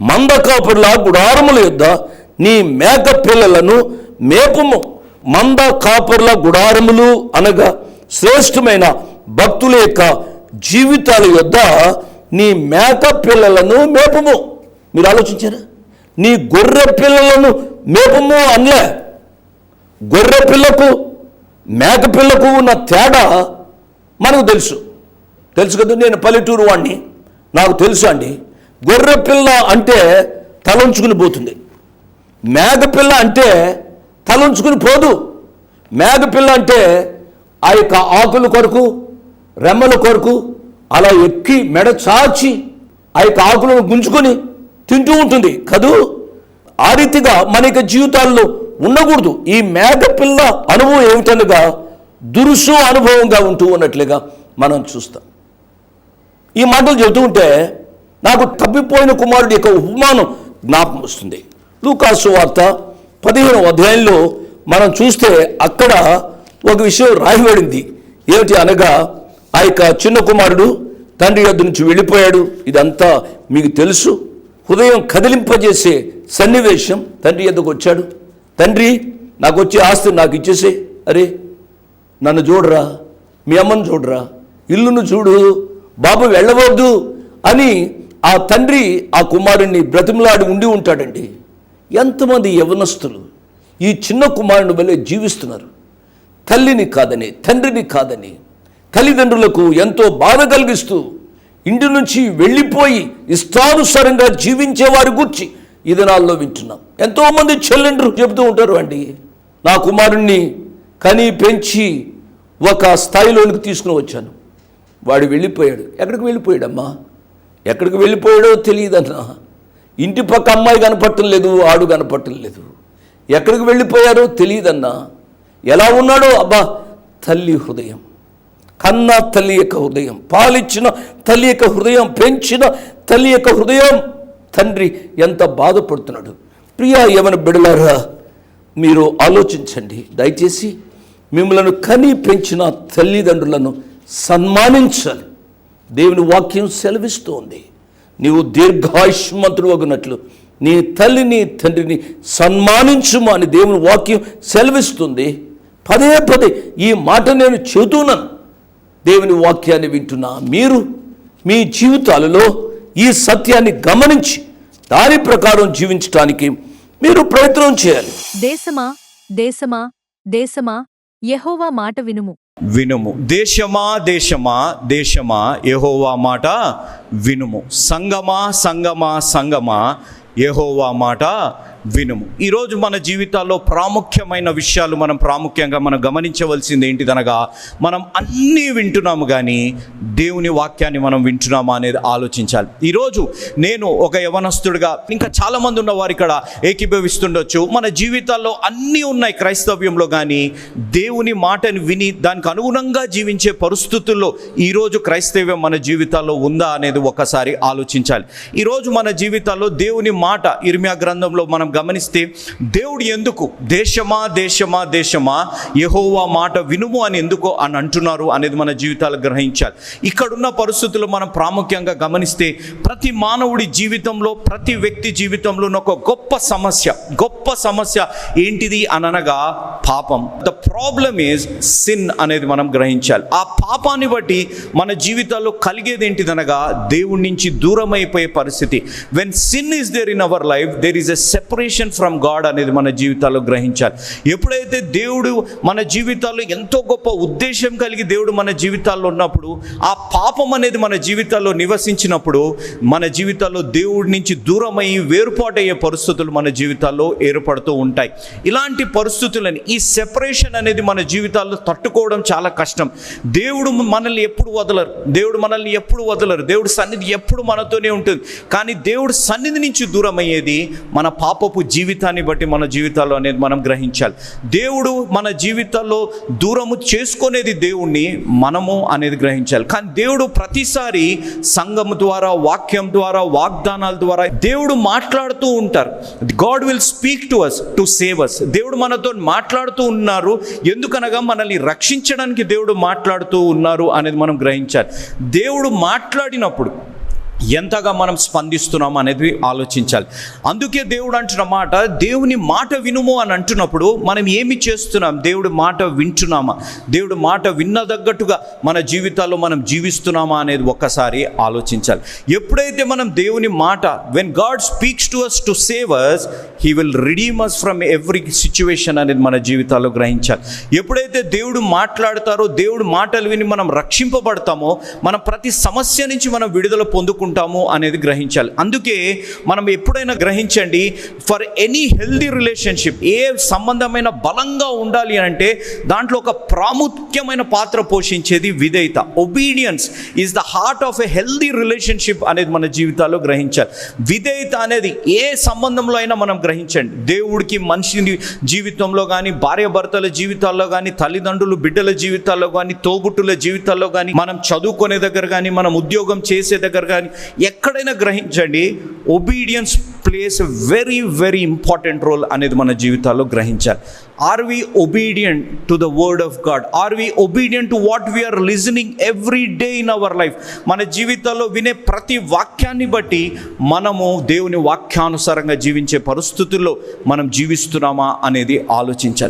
మందకాపుల గుడారముల యొద్ద నీ మేక పిల్లలను మేపుము. మంద కాపురుల గుడారములు అనగా శ్రేష్టమైన భక్తుల యొక్క జీవితాల యొద్ద నీ మేక పిల్లలను మేపము. మీరు ఆలోచించారా? నీ గొర్రె పిల్లలను మేపము అనలే. గొర్రె పిల్లకు మేక పిల్లకు ఉన్న తేడా మనకు తెలుసు. తెలుసు కదా? నేను పల్లెటూరు వాడిని నాకు తెలుసు అండి. గొర్రె పిల్ల అంటే తలంచుకుని పోతుంది. మేఘపిల్ల అంటే తలంచుకుని పోదు. మేఘపిల్ల అంటే ఆ యొక్క ఆకుల కొరకు రెమ్మల కొరకు అలా ఎక్కి మెడ చాచి ఆ యొక్క ఆకులను గుంజుకొని తింటూ ఉంటుంది. కదూ? ఆ రీతిగా మన యొక్క జీవితాల్లో ఉండకూడదు. ఈ మేఘపిల్ల అనుభవం ఏమిటనగా దురుసు అనుభవంగా ఉంటూ ఉన్నట్లుగా మనం చూస్తాం. ఈ మాటలు చెబుతూ ఉంటే నాకు తప్పిపోయిన కుమారుడి యొక్క ఉపమానం జ్ఞాపకం వస్తుంది. లూకాసు వార్త పదిహేను అధ్యాయంలో మనం చూస్తే అక్కడ ఒక విషయం రాయబడింది ఏమిటి అనగా ఆ యొక్క చిన్న కుమారుడు తండ్రి యొద్ నుంచి వెళ్ళిపోయాడు. ఇదంతా మీకు తెలుసు. హృదయం కదిలింపజేసే సన్నివేశం తండ్రి యొద్దకు వచ్చాడు. తండ్రి నాకు వచ్చే ఆస్తి నాకు ఇచ్చేసే. అరే నన్ను చూడరా. మీ అమ్మను చూడరా. ఇల్లును చూడు. బాబు వెళ్ళవద్దు అని ఆ తండ్రి ఆ కుమారుణ్ణి బ్రతిమలాడి ఉండి ఉంటాడండి. ఎంతమంది యవనస్తులు ఈ చిన్న కుమారుని వలె జీవిస్తున్నారు? తల్లిని కాదని తండ్రిని కాదని తల్లిదండ్రులకు ఎంతో బాధ కలిగిస్తూ ఇంటి నుంచి వెళ్ళిపోయి ఇష్టానుసారంగా జీవించే వారి గురించి ఈ దినాల్లో వింటున్నాం. ఎంతోమంది చెల్లెండ్రు చెబుతూ ఉంటారు అండి నా కుమారుణ్ణి కని పెంచి ఒక స్థాయిలోనికి తీసుకుని వచ్చాను. వాడు వెళ్ళిపోయాడు. ఎక్కడికి వెళ్ళిపోయాడమ్మా? ఎక్కడికి వెళ్ళిపోయాడో తెలియదన్నా. ఇంటి పక్క అమ్మాయి కనపట్టం లేదు ఆడు కనపట్టం లేదు. ఎక్కడికి వెళ్ళిపోయారో తెలియదన్నా. ఎలా ఉన్నాడో అబ్బా తల్లి హృదయం. కన్న తల్లి యొక్క హృదయం. పాలిచ్చిన తల్లి యొక్క హృదయం పెంచిన తల్లి యొక్క హృదయం. తండ్రి ఎంత బాధపడుతున్నాడు. ప్రియా యవన బిడలారా మీరు ఆలోచించండి. దయచేసి మిమ్మలను కని పెంచిన తల్లిదండ్రులను సన్మానించాలి. దేవుని వాక్యం సెలవిస్తోంది. నీవు దీర్ఘాయుష్మంతుడు అగినట్లు నీ తల్లిని తండ్రిని సన్మానించుమా అని దేవుని వాక్యం సెలవిస్తుంది. పదే పదే ఈ మాట నేను చెబుతున్నాను. దేవుని వాక్యాన్ని వింటున్నా మీరు మీ జీవితాలలో ఈ సత్యాన్ని గమనించి దాని ప్రకారం జీవించడానికి మీరు ప్రయత్నం చేయాలి. దేశమా దేశమా దేశమా యహోవా మాట వినుము. వినుము. దేశమా దేశమా దేశమా యహోవా మాట వినుము. సంగమా సంగమా సంగమా యహోవా మాట వినుము. ఈరోజు మన జీవితాల్లో ప్రాముఖ్యమైన విషయాలు మనం ప్రాముఖ్యంగా మనం గమనించవలసింది ఏంటిదనగా మనం అన్నీ వింటున్నాము కానీ దేవుని వాక్యాన్ని మనం వింటున్నామా అనేది ఆలోచించాలి. ఈరోజు నేను ఒక యవనస్తుడిగా ఇంకా చాలామంది ఉన్న వారు ఇక్కడ ఏకీభవిస్తుండొచ్చు. మన జీవితాల్లో అన్నీ ఉన్నాయి క్రైస్తవ్యంలో కానీ దేవుని మాటని విని దానికి అనుగుణంగా జీవించే పరిస్థితుల్లో ఈరోజు క్రైస్తవ్యం మన జీవితాల్లో ఉందా అనేది ఒకసారి ఆలోచించాలి. ఈరోజు మన జీవితాల్లో దేవుని మాట ఇర్మ్యా గ్రంథంలో మనం గమనిస్తే దేవుడు ఎందుకు దేశమా దేశమా దేశమా? యహోవా మాట వినుము అని ఎందుకు అని అంటున్నారు అనేది మన జీవితాలు గ్రహించాలి. ఇక్కడున్న పరిస్థితులు మనం ప్రాముఖ్యంగా గమనిస్తే ప్రతి మానవుడి జీవితంలో ప్రతి వ్యక్తి జీవితంలో ఒక గొప్ప సమస్య గొప్ప సమస్య ఏంటిది అనగా పాపం. ద ప్రాబ్లమ్ ఈజ్ సిన్ అనేది మనం గ్రహించాలి. ఆ పాపాన్ని బట్టి మన జీవితాల్లో కలిగేది ఏంటిదనగా దేవుడి నుంచి దూరం అయిపోయే పరిస్థితి. When sin is there in our life there is a separation from God అనేది మన జీవితాల్లో గ్రహించాలి. ఎప్పుడైతే దేవుడు మన జీవితాల్లో ఎంతో గొప్ప ఉద్దేశం కలిగి దేవుడు మన జీవితాల్లో ఉన్నప్పుడు ఆ పాపం అనేది మన జీవితాల్లో నివసించినప్పుడు మన జీవితాల్లో దేవుడి నుంచి దూరమై వేరుపాటయ్యే పరిస్థితులు మన జీవితాల్లో ఏర్పడుతూ ఉంటాయి. ఇలాంటి పరిస్థితులని ఈ సెపరేషన్ అనేది మన జీవితాల్లో తట్టుకోవడం చాలా కష్టం. దేవుడు మనల్ని ఎప్పుడు వదలరు. దేవుడు మనల్ని ఎప్పుడు వదలరు. దేవుడు సన్నిధి ఎప్పుడు మనతోనే ఉంటుంది. కానీ దేవుడు సన్నిధి నుంచి దూరం అయ్యేది మన పాపపు జీవితాన్ని బట్టి మన జీవితాల్లో అనేది మనం గ్రహించాలి. దేవుడు మన జీవితాల్లో దూరము చేసుకునేది దేవుణ్ణి మనము అనేది గ్రహించాలి. కానీ దేవుడు ప్రతిసారి సంఘం ద్వారా వాక్యం ద్వారా వాగ్దానాల ద్వారా దేవుడు మాట్లాడుతూ ఉంటారు. God will speak to us to save us దేవుడు మనతో మాట్లాడుతూ ఉన్నారు. ఎందుకనగా మనల్ని రక్షించడానికి దేవుడు మాట్లాడుతూ ఉన్నారు అనేది మనం గ్రహించాలి. దేవుడు మాట్లాడినప్పుడు ఎంతగా మనం స్పందిస్తున్నాం అనేది ఆలోచించాలి. అందుకే దేవుడు అంటున్న మాట దేవుని మాట వినుము అని అంటున్నప్పుడు మనం ఏమి చేస్తున్నాం? దేవుడి మాట వింటున్నామా? దేవుడి మాట విన్న తగ్గట్టుగా మన జీవితాల్లో మనం జీవిస్తున్నామా అనేది ఒక్కసారి ఆలోచించాలి. ఎప్పుడైతే మనం దేవుని మాట when God speaks to us to save us he will redeem us from every situation అనేది మన జీవితాల్లో గ్రహించాలి. ఎప్పుడైతే దేవుడు మాట్లాడతారో దేవుడు మాటలు విని మనం రక్షింపబడతామో మనం ప్రతి సమస్య నుంచి మనం విడుదల పొందుకుంటాం ఉంటాము అనేది గ్రహించాలి. అందుకే మనం ఎప్పుడైనా గ్రహించండి ఫర్ ఎనీ హెల్దీ రిలేషన్షిప్ ఏ సంబంధమైన బలంగా ఉండాలి అంటే దాంట్లో ఒక ప్రాముఖ్యమైన పాత్ర పోషించేది విధేయత. Obedience is the heart of a healthy relationship అనేది మన జీవితాల్లో గ్రహించాలి. విధేయత అనేది ఏ సంబంధంలో అయినా మనం గ్రహించండి. దేవుడికి మనిషిని జీవితంలో కానీ భార్యాభర్తల జీవితాల్లో కానీ తల్లిదండ్రులు బిడ్డల జీవితాల్లో కానీ తోబుట్టుల జీవితాల్లో కానీ మనం చదువుకునే దగ్గర కానీ మనం ఉద్యోగం చేసే దగ్గర కానీ ఎక్కడైనా గ్రహించండి obedience plays very very important role అనేది మన జీవితాల్లో గ్రహించాలి. Are we obedient to the word of God are we obedient to what we are listening every day in our life మన జీవితాల్లో వినే ప్రతి వాక్యాన్ని బట్టి మనము దేవుని వాక్యానుసారంగా జీవించే పరిస్థితుల్లో మనం జీవిస్తున్నామా అనేది ఆలోచించాలి.